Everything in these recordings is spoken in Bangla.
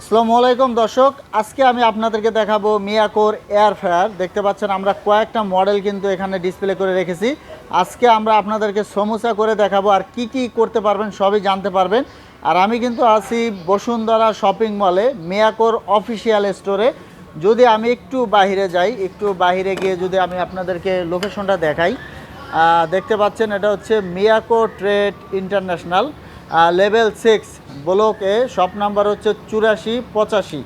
আসসালামু আলাইকুম দর্শক, আজকে আমি আপনাদেরকে দেখাবো মিয়াকোর এয়ার ফ্রায়ার। দেখতে পাচ্ছেন আমরা কয়েকটা মডেল কিন্তু এখানে ডিসপ্লে করে রেখেছি। আজকে আমরা আপনাদেরকে সমস্যা করে দেখাবো আর কি কি করতে পারবেন সবই জানতে পারবেন। আর আমি কিন্তু আছি বসুন্ধরা শপিং মলে মিয়াকোর অফিসিয়াল স্টোরে যদি আমি একটু বাইরে যাই, একটু বাইরে গিয়ে যদি আমি আপনাদেরকে লোকেশনটা দেখাই দেখতে পাচ্ছেন এটা হচ্ছে Miyako trade international level six block A shop number হচ্ছে চুরাশি, পঁচাশি।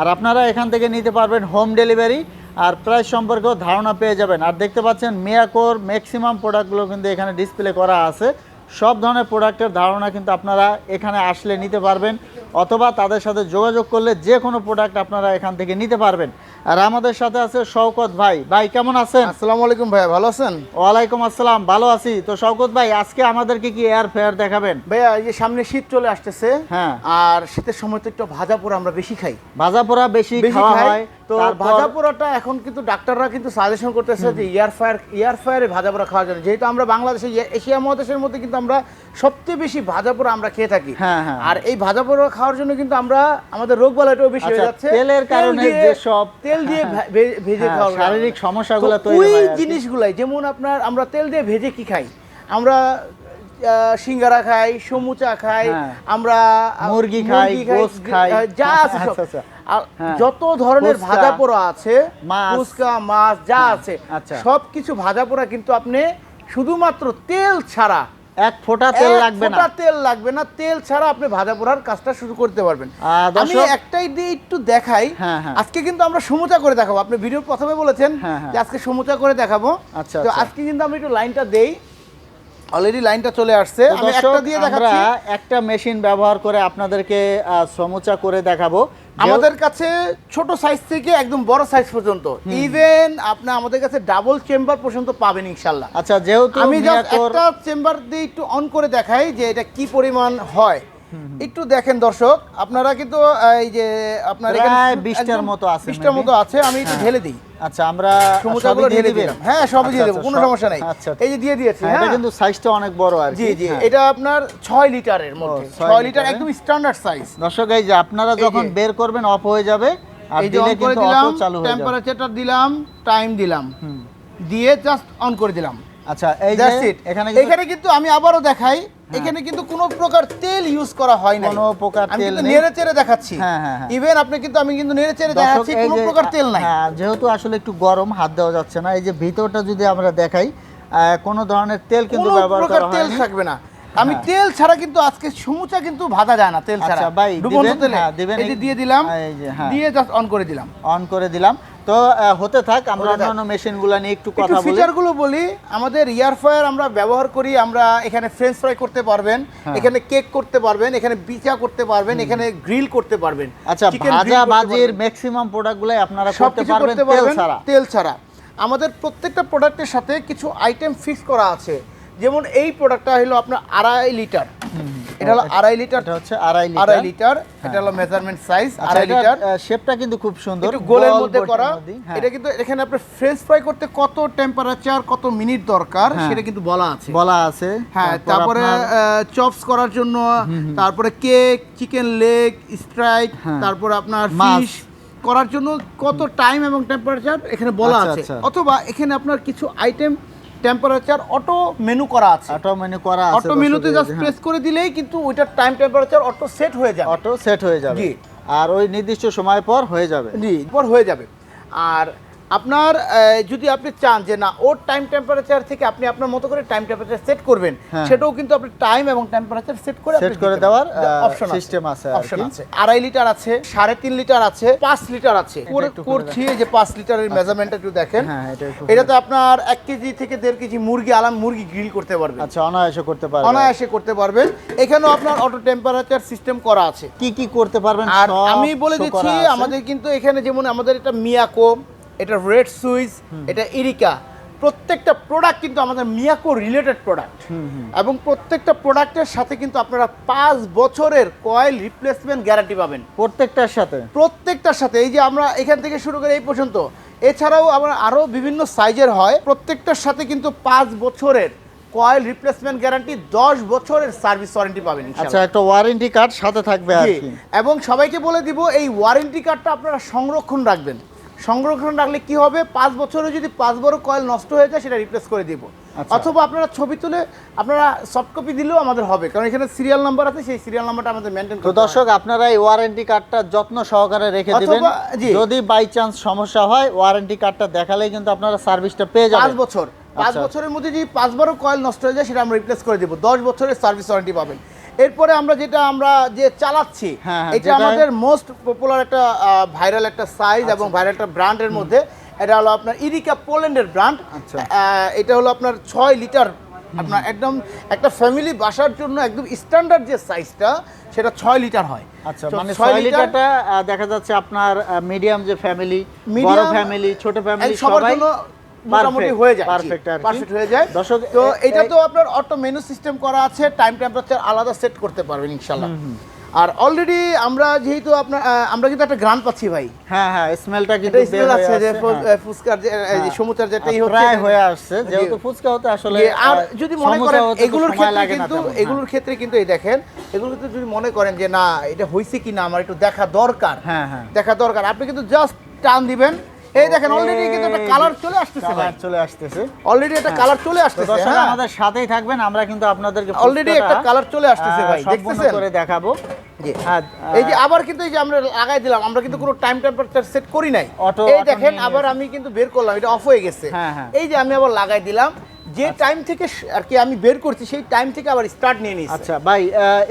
আর আপনারা এখান থেকে নিতে পারবেন হোম ডেলিভারি আর প্রাইস সম্পর্কেও ধারণা পেয়ে যাবেন। আর দেখতে পাচ্ছেন মিয়াকোর ম্যাক্সিমাম প্রোডাক্টগুলো কিন্তু এখানে ডিসপ্লে করা আছে। সব ধরনের প্রোডাক্টের ধারণা কিন্তু আপনারা এখানে আসলে নিতে পারবেন অথবা তাদের সাথে যোগাযোগ করলে যে কোনো প্রোডাক্ট আপনারা এখান থেকে নিতে পারবেন। আর আমাদের সাথে আছে শওকত ভাই। ভাই কেমন আছেন? আসসালামু আলাইকুম ভাই ভালো আছেন? ওয়ালাইকুম আসসালাম ভালো আছি। তো শওকত ভাই আজকে আমাদেরকে কি এয়ার ফেয়ার দেখাবেন? ভাইয়া এই যে সামনে শীত চলে আসতেছে হ্যাঁ। আর শীতের সময় তো একটু ভাজা পোড়া আমরা বেশি খাই। ভাজা পোড়া বেশি খাওয়া হয়। তো ভাজা পোড়াটা এখন কিন্তু ডাক্তাররা কিন্তু সাজেশন করতেছে যে ইয়ার ফায়ার ইয়ার ফায়ারে ভাজা পোড়া খাওয়ার জন্য। যেহেতু আমরা বাংলাদেশে এশিয়া মহাদেশের মধ্যে কিন্তু আমরা সবচেয়ে বেশি ভাজা পোড়া আমরা খেয়ে থাকি। হ্যাঁ, হ্যাঁ। আর এই ভাজা পোড়া খাওয়ার জন্য কিন্তু আমরা আমাদের রোগ বালাইটাও বেশি হয়ে আচ্ছা, যাচ্ছে। তেলের কারণে দিয়ে- যেসব তেল দিয়ে ভে- ভেজে হ্যাঁ, খাওয়া শারীরিক সমস্যাগুলো তৈরি ওই হয় জিনিসগুলাই যেমন আপনার আমরা তেল দিয়ে ভেজে কি খাই? আমরা সিঙ্গারা খাই সমুচা খাই হ্যাঁ। আমরা মুরগি খাই, গোশ খাই। যা আছে হ্যাঁ। যত ধরনের ভাজা পোড়া আছে ফুচকা মাছ যা আছে আচ্ছা। সব কিছু ভাজা পোড়া কিন্তু আপনি শুধুমাত্র তেল ছাড়া এক ফোঁটা তেল লাগবে না তেল লাগবে না তেল ছাড়া আপনি ভাজা পোড়ার কাজটা শুরু করতে পারবেন আমি একটাই দিয়ে একটু দেখাই হ্যাঁ, হ্যাঁ। আজকে কিন্তু আমরা সমুচা করে দেখাবো আপনি ভিডিও প্রথমে বলেছেন হ্যাঁ, হ্যাঁ। যে আজকে সমুচা করে দেখাবো আচ্ছা, তো আচ্ছা। আজকে কিন্তু আমি একটু লাইনটা দেই অলরেডি লাইনটা চলে আসছে আমি একটা দিয়ে দেখাচ্ছি একটা মেশিন ব্যবহার করে আপনাদেরকে সমুচা করে দেখাবো আমাদের কাছে ছোট সাইজ থেকে একদম বড় সাইজ পর্যন্ত। ইভেন আপনি আমাদের কাছে ডাবল চেম্বার পর্যন্ত পাবেন ইনশাল্লাহ আচ্ছা যেহেতু আমি জাস্ট একটা চেম্বার দিয়ে একটু অন করে দেখাই যে এটা কি পরিমাণ হয়। একটু দেখেন দর্শক আপনারা কিন্তু এই যে আপনার এখানে প্রায় শুধু 20 টার একদম মতো আছে বিশটার মতো আছে আমি একটু হ্যাঁ। ঢেলে দিই। আচ্ছা আমরা সমুচাগুলো দিয়ে ঢেলে? দিলাম। হ্যাঁ সবই দিয়ে আচ্ছা, দেবো আচ্ছা, কোনো সমস্যা নাই। আচ্ছা এই যে দিয়ে দিয়েছি হ্যাঁ, এটা হ্যাঁ? কিন্তু সাইজটা অনেক বড় আর জি জি হ্যাঁ। এটা আপনার ছয় লিটারের মধ্যে। ও, ছয় ছয় লিটার একদম স্ট্যান্ডার্ড সাইজ দর্শক এই যে আপনারা যখন বের করবেন অফ হয়ে যাবে আর দিলে কিন্তু অটো চালু হয়ে যাবে। টেম্পারেচারটা দিলাম টাইম দিলাম। দিয়ে জাস্ট অন করে দিলাম। আচ্ছা এই যে এখানে এখানে কিন্তু আমি আবারও দেখাই এখানে কিন্তু কোনো প্রকার তেল ইউজ করা হয় না কোনো প্রকার তেল নেই। নেড়ে চেড়ে দেখাচ্ছি। হ্যাঁ, হ্যাঁ, হ্যাঁ। ইভেন আপনি কিন্তু আমি কিন্তু নেড়ে চেড়ে দেখাচ্ছি কোনো প্রকার তেল নাই। হ্যাঁ, যেহেতু আসলে একটু গরম হাত দেওয়া যাচ্ছে না এই যে ভিতরটা যদি আমরা দেখাই কোনো ধরনের তেল কিন্তু ব্যবহার তেল থাকবে না। আমি হ্যাঁ। তেল ছাড়া কিন্তু আজকে সমুচা কিন্তু ভাজা যায় না তেল ছাড়া। আচ্ছা, ভাই, দিবেন? হ্যাঁ, দিবেন। দিয়ে দিলাম হ্যাঁ। দিয়ে জাস্ট অন করে দিলাম। অন করে দিলাম। তো হতে থাক আমরা অন্যান্য মেশিনগুলো নিয়ে একটু কথা বলি। ফিচারগুলো বলি। আমাদের ইয়ার ফায়ার আমরা ব্যবহার করি আমরা এখানে ফ্রেঞ্চ ফ্রাই করতে পারবেন হ্যাঁ। এখানে কেক করতে পারবেন এখানে পিজা করতে পারবেন এখানে গ্রিল করতে পারবেন আচ্ছা ভাজা পারবেন। ম্যাক্সিমাম প্রোডাক্টগুলাই আপনারা করতে পারবেন তেল ছাড়া। তেল ছাড়া। আমাদের প্রত্যেকটা প্রোডাক্টের সাথে কিছু আইটেম ফিক্স করা আছে। যেমন এই প্রোডাক্টটা হলো আপনার আড়াই লিটার এটা হলো আড়াই লিটার। এটা হচ্ছে আড়াই লিটার। আড়াই লিটার। এটা হলো মেজারমেন্ট সাইজ আচ্ছা, আড়াই লিটার। শেপটা কিন্তু খুব সুন্দর। গোলের মধ্যে করা। হ্যাঁ। এটা কিন্তু এখানে আপনার ফ্রেঞ্চ ফ্রাই করতে কত টেম্পারেচার কত মিনিট দরকার হ্যাঁ। সেটা কিন্তু বলা আছে। বলা আছে। হ্যাঁ তারপরে চপস করার জন্য তারপরে কেক চিকেন লেগ স্ট্রাইক হ্যাঁ। তারপরে আপনার। ফিশ করার জন্য কত টাইম এবং টেম্পারেচার এখানে বলা আচ্ছা, আছে। আচ্ছা। অথবা এখানে আপনার কিছু আইটেম টেম্পারেচার অটো মেনু করা আছে। অটো মেনু করা আছে অটো মেনুতে জাস্ট প্রেস করে দিলেই কিন্তু ওইটার টাইম টেম্পারেচার অটো সেট হয়ে যাবে। অটো সেট হয়ে যাবে। জি। আর ওই নির্দিষ্ট সময় পর হয়ে যাবে। জি পর হয়ে যাবে। আর আপনার যদি আপনি চান যে না ওর টাইম টেম্পারেচার থেকে আপনি আপনার মতো করে টাইম টেম্পারেচার সেট করবেন হ্যাঁ। সেটাও কিন্তু আপনি টাইম এবং টেম্পারেচার সেট করে Set করে দেওয়ার, অপশন system আছে অপশন। আছে। আড়াই লিটার আছে সাড়ে তিন লিটার আছে পাঁচ লিটার আছে। করছি যে পাঁচ লিটারের মেজারমেন্টটা একটু দেখেন। হ্যাঁ, এটাতে আপনার এক কেজি থেকে দেড় কেজি মুরগি আলাম মুরগি গ্রিল করতে পারবেন। আচ্ছা অনায়াসে করতে পারবেন। অনায়াসে করতে পারবেন। এখানেও আপনার অটো টেম্পারেচার সিস্টেম করা আছে। কি কি করতে পারবেন? আর আমি বলে দিচ্ছি আমাদের কিন্তু এখানে যেমন আমাদের এটা মিয়াকো এটা রেড সুইচ এটা ইরিকা প্রত্যেকটা প্রোডাক্ট কিন্তু আমাদের মিয়াকো রিলেটেড প্রোডাক্ট এবং প্রত্যেকটা প্রোডাক্টের সাথে কিন্তু আপনারা পাঁচ বছরের কয়েল রিপ্লেসমেন্ট গ্যারান্টি পাবেন। প্রত্যেকটার সাথে? প্রত্যেকটার সাথে। এই যে আমরা এখান থেকে শুরু করে এই পর্যন্ত। এছাড়াও আমরা আরও বিভিন্ন সাইজের হয়। প্রত্যেকটার সাথে কিন্তু পাঁচ বছরের কয়েল রিপ্লেসমেন্ট গ্যারান্টি দশ বছরের সার্ভিস ওয়ারেন্টি পাবেন আচ্ছা একটা ওয়ারেন্টি কার্ড সাথে থাকবে আর এবং সবাইকে বলে দিব এই ওয়ারেন্টি কার্ডটা আপনারা সংরক্ষণ রাখবেন। সংরক্ষণ রাখলে কি হবে? পাঁচ বছরে যদি পাঁচ বড় কয়েল নষ্ট হয়ে যায় সেটা রিপ্লেস করে দিব। আচ্ছা। অথবা আপনারা ছবি তুলে আপনারা সফট কপি দিলেও আমাদের হবে। কারণ এখানে সিরিয়াল নাম্বার আছে সেই সিরিয়াল নাম্বারটা আমাদের মেনটেন তো করতে দর্শক আপনারা এই ওয়ারেন্টি কার্ডটা যত্ন সহকারে রেখে দিবেন। যদি বাই চান্স সমস্যা হয় ওয়ারেন্টি কার্ডটা দেখালেই কিন্তু আপনারা সার্ভিসটা পেয়ে যাবেন। পাঁচ বছর। পাঁচ আচ্ছা। বছরের মধ্যে যদি পাঁচ বারো কয়েল নষ্ট হয়ে যায় সেটা আমরা রিপ্লেস করে দিব। দশ বছরের সার্ভিস ওয়ারেন্টি পাবেন। এরপরে আমরা যেটা আমরা যে চালাচ্ছি হ্যাঁ, হ্যাঁ, এটা আমাদের মোস্ট পপুলার একটা ভাইরাল একটা সাইজ আচ্ছা। এবং ভাইরাল একটা ব্র্যান্ডের মধ্যে। এটা হলো আপনার ইরিকা পোল্যান্ডের ব্র্যান্ড আচ্ছা। এটা হলো আপনার ছয় লিটার আপনার একদম একটা ফ্যামিলি বাসার জন্য একদম স্ট্যান্ডার্ড যে সাইজটা সেটা ছয় লিটার হয়। আচ্ছা মানে ছয় লিটারটা দেখা যাচ্ছে আপনার মিডিয়াম যে ফ্যামিলি বড় Medium, ফ্যামিলি ছোট ফ্যামিলি সবার জন্য মোটামুটি হয়ে যায়। পারফেক্ট পারফেক্ট হয়ে যায়। দর্শক তো এটা তো আপনার অটো মেনু সিস্টেম করা আছে টাইম টেম্পারেচার আলাদা সেট করতে পারবেন ইনশাল্লাহ আর অলরেডি আমরা যেহেতু আপনার আমরা কিন্তু একটা গ্রান পাচ্ছি ভাই। হ্যাঁ হ্যাঁ স্মেলটা কিন্তু স্মেল আছে যে আসছে, ফু- হ্যাঁ। ফুচকার যে হ্যাঁ। সমুচার যেটাই হচ্ছে প্রায় হয়ে আসছে যেহেতু ফুচকা হতে আসলে আর যদি মনে করেন এগুলোর ক্ষেত্রে কিন্তু হ্যাঁ। এগুলোর ক্ষেত্রে কিন্তু এই দেখেন এগুলোর ক্ষেত্রে যদি মনে করেন যে না এটা হয়েছে কি না আমার একটু দেখা দরকার। হ্যাঁ হ্যাঁ। দেখা দরকার। আপনি কিন্তু জাস্ট টান দিবেন এই দেখেন অলরেডি কিন্তু একটা কালার চলে আসতেছে ভাই। চলে আসতেছে। অলরেডি একটা কালার চলে আসতেছে দর্শক হ্যাঁ। আমাদের সাথেই থাকবেন আমরা কিন্তু আপনাদেরকে অলরেডি একটা কালার চলে আসতেছে ভাই দেখতেছেন? করে দেখাবো। হ্যাঁ এই যে আবার কিন্তু এই যে আমরা লাগাই দিলাম আমরা কিন্তু কোনো টাইম টেম্পারেচার সেট করি নাই। এই দেখেন আবার আমি কিন্তু বের করলাম এটা অফ হয়ে গেছে। হ্যাঁ, হ্যাঁ। এই যে আমি আবার লাগাই দিলাম যে টাইম থেকে আর কি আমি বের করছি সেই টাইম থেকে আবার স্টার্ট নিয়ে নিয়েছি আচ্ছা ভাই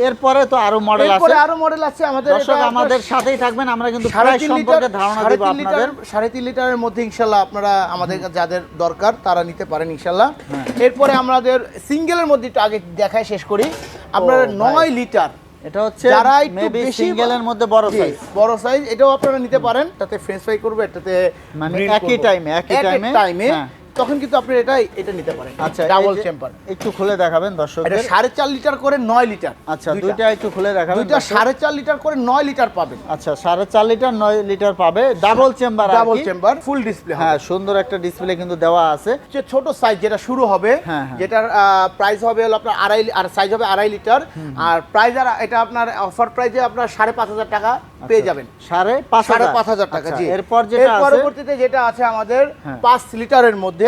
এরপরে তো আরও মডেল এরপরে আছে। আরও মডেল আছে আমাদের দর্শক আমাদের সাথেই থাকবেন আমরা কিন্তু প্রায় সম্পর্কে ধারণা দিব আপনাদের। লিটার সাড়ে তিন লিটারের মধ্যে ইনশাল্লাহ আপনারা আমাদের যাদের দরকার তারা নিতে পারেন ইনশাল্লাহ। হ্যাঁ। এরপরে আমাদের সিঙ্গেলের মধ্যে একটু আগে দেখায় শেষ করি। আপনারা ভাই। নয় লিটার। এটা হচ্ছে যারা একটু বেশি সিঙ্গেলের মধ্যে বড় সাইজ বড় সাইজ এটাও আপনারা নিতে পারেন। তাতে ফ্রেঞ্চ ফ্রাই করবে এটাতে মানে একই টাইমে একই টাইমে হ্যাঁ। তখন কিন্তু আপনি এটা এটা নিতে পারেন। আচ্ছা ডাবল চেম্বার একটু খুলে দেখাবেন দর্শক এটা সাড়ে চার লিটার করে নয় লিটার আচ্ছা দুইটা। একটু খুলে দেখাবেন দুইটা। সাড়ে চার লিটার করে নয় লিটার পাবেন। আচ্ছা সাড়ে চার লিটার নয় লিটার পাবে। Double chamber double chamber full display হ্যাঁ সুন্দর একটা ডিসপ্লে কিন্তু দেওয়া আছে। যে ছোট সাইজ যেটা শুরু হবে হ্যাঁ, হ্যাঁ। যেটার প্রাইস হবে হলো আপনার আড়াই আর সাইজ হবে আড়াই লিটার। আর প্রাইস আর এটা আপনার অফার প্রাইসে আপনার সাড়ে পাঁচ হাজার টাকা পেয়ে যাবেন। সাড়ে পাঁচ সাড়ে হাজার পাঁচ হাজার টাকা আচ্ছা, জি। এরপর এর যেটা আছে? পরবর্তীতে যেটা আছে আমাদের হ্যাঁ। পাঁচ লিটারের মধ্যে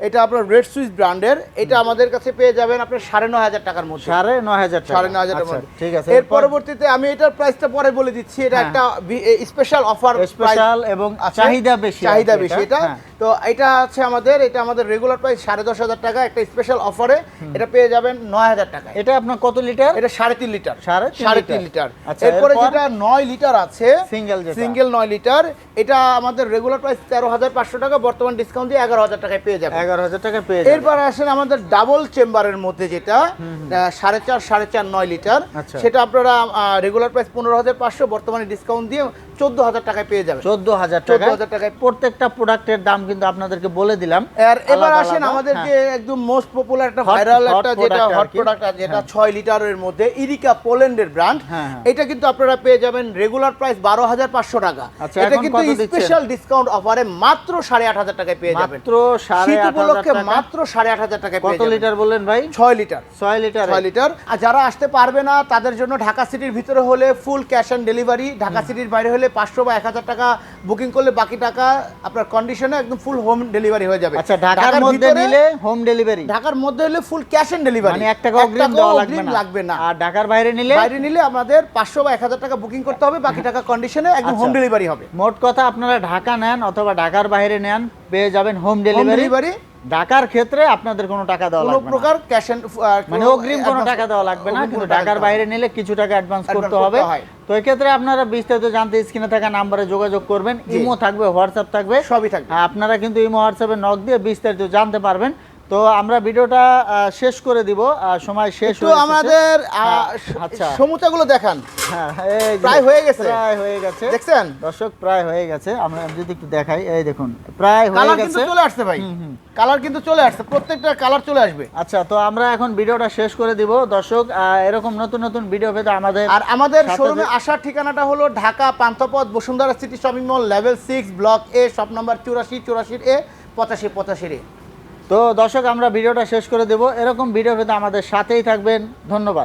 এটা আপনার রেড সুইচ ব্র্যান্ডের এটা আমাদের কাছে পেয়ে যাবেন আপনার সাড়ে নয় হাজার টাকার মধ্যে। সাড়ে নয় হাজার। সাড়ে নয় হাজার টাকা আচ্ছা, ঠিক আছে। এর পরবর্তীতে আমি এটার প্রাইসটা পরে বলে দিচ্ছি। এটা হ্যাঁ। একটা স্পেশাল অফার স্পেশাল এবং চাহিদা বেশি চাহিদা বেশি। এটা হ্যাঁ। তো এটা আছে আমাদের এটা আমাদের রেগুলার প্রাইস সাড়ে দশ হাজার টাকা একটা স্পেশাল অফারে এটা পেয়ে যাবেন নয় হাজার টাকা এটা আপনার কত লিটার? এটা সাড়ে তিন লিটার। সাড়ে তিন সাড়ে লিটার। তিন লিটার। আচ্ছা, এরপরে যেটা নয় লিটার আছে সিঙ্গেল সিঙ্গেল নয় লিটার এটা আমাদের রেগুলার প্রাইস তেরো হাজার পাঁচশো টাকা বর্তমান ডিসকাউন্ট দিয়ে এগারো হাজার টাকায় পেয়ে যাবে এগারো হাজার টাকা পেয়ে যাবেন। এরপর আসেন আমাদের ডাবল চেম্বারের মধ্যে যেটা সাড়ে চার সাড়ে চার নয় লিটার। আচ্ছা। সেটা আপনারা রেগুলার প্রাইস পনেরো হাজার পাঁচশো বর্তমানে ডিসকাউন্ট দিয়ে চোদ্দ হাজার টাকায় পেয়ে যাবেন চোদ্দ হাজার 14,000 টাকা টাকায়। প্রত্যেকটা প্রোডাক্টের দাম কিন্তু আপনাদেরকে বলে দিলাম। আর এবার আসেন আমাদের। যে একদম মোস্ট পপুলার একটা ভাইরাল একটা যেটা হট প্রোডাক্ট যেটা। ছয় লিটারের মধ্যে ইরিকা পোল্যান্ডের ব্র্যান্ড। এটা কিন্তু আপনারা পেয়ে যাবেন রেগুলার প্রাইস বারো হাজার পাঁচশো টাকা। আচ্ছা, এটা কিন্তু স্পেশাল ডিসকাউন্ট অফারে মাত্র সাড়ে আট হাজার টাকায় পেয়ে যাবেন। মাত্র সাড়ে আট হাজার উপলক্ষে মাত্র সাড়ে আট হাজার টাকায় কত লিটার বললেন ভাই? ছয় লিটার। ছয় লিটার? ছয় লিটার। আর যারা আসতে পারবে না তাদের জন্য ঢাকা সিটির ভিতরে হলে full cash on delivery Dhaka সিটির বাইরে হলে পাঁচশো বা এক হাজার টাকা বুকিং করলে বাকি টাকা আপনার কন্ডিশনে একদম ফুল হোম ডেলিভারি হয়ে যাবে। আচ্ছা ঢাকার মধ্যে নিলে হোম ডেলিভারি ঢাকার মধ্যে হলে ফুল ক্যাশ অন ডেলিভারি মানে এক টাকা অগ্রিম দেওয়া লাগবে না। আর ঢাকার বাইরে নিলে? বাইরে নিলে আমাদের পাঁচশো বা এক হাজার টাকা বুকিং করতে হবে বাকি টাকা কন্ডিশনে একদম হোম আচ্ছা। ডেলিভারি হবে। মোট কথা আপনারা ঢাকা নেন অথবা ঢাকার বাইরে নেন পেয়ে যাবেন হোম ডেলিভারি ঢাকার ক্ষেত্রে আপনাদের কোনো টাকা দেওয়া লাগবে না। প্রকার ক্যাশ মানে অগ্রিম কোনো টাকা দেওয়া লাগবে না কিন্তু ঢাকার বাইরে নিলে কিছু টাকা অ্যাডভান্স করতে হবে। তো এই ক্ষেত্রে আপনারা বিস্তারিত জানতে স্ক্রিনে থাকা নম্বরে যোগাযোগ করবেন। ইমো থাকবে হোয়াটসঅ্যাপ থাকবে। সবই থাকবে। আপনারা কিন্তু ইমো হোয়াটসঅ্যাপে নক দিয়ে বিস্তারিত জানতে পারবেন। তো আমরা ভিডিওটা শেষ করে দিব। সময় শেষ হয়ে এসেছে। আমাদের হ্যাঁ, আচ্ছা। সমুচাগুলো দেখান। হ্যাঁ প্রায় হয়ে গেছে। প্রায় হয়ে গেছে। দেখছেন? দর্শক প্রায় হয়ে গেছে। আমরা যদি একটু দেখাই এই দেখুন প্রায় হয়ে কালার কিন্তু গেছে চলে আসছে ভাই। কালার কিন্তু চলে আসছে। প্রত্যেকটা কালার চলে আসবে। আচ্ছা তো আমরা এখন ভিডিওটা শেষ করে দিব। দর্শক এরকম নতুন নতুন ভিডিও পেতে আমাদের আর আমাদের শোরুমে আসার ঠিকানাটা হলো Dhaka Panthapath Bashundhara city shopping mall level six block A shop number চুরাশি চুরাশির এ পঁচাশি পঁচাশির এ তো দর্শক আমরা ভিডিওটা শেষ করে দেবো। এরকম ভিডিও পেতে আমাদের সাথেই থাকবেন। ধন্যবাদ।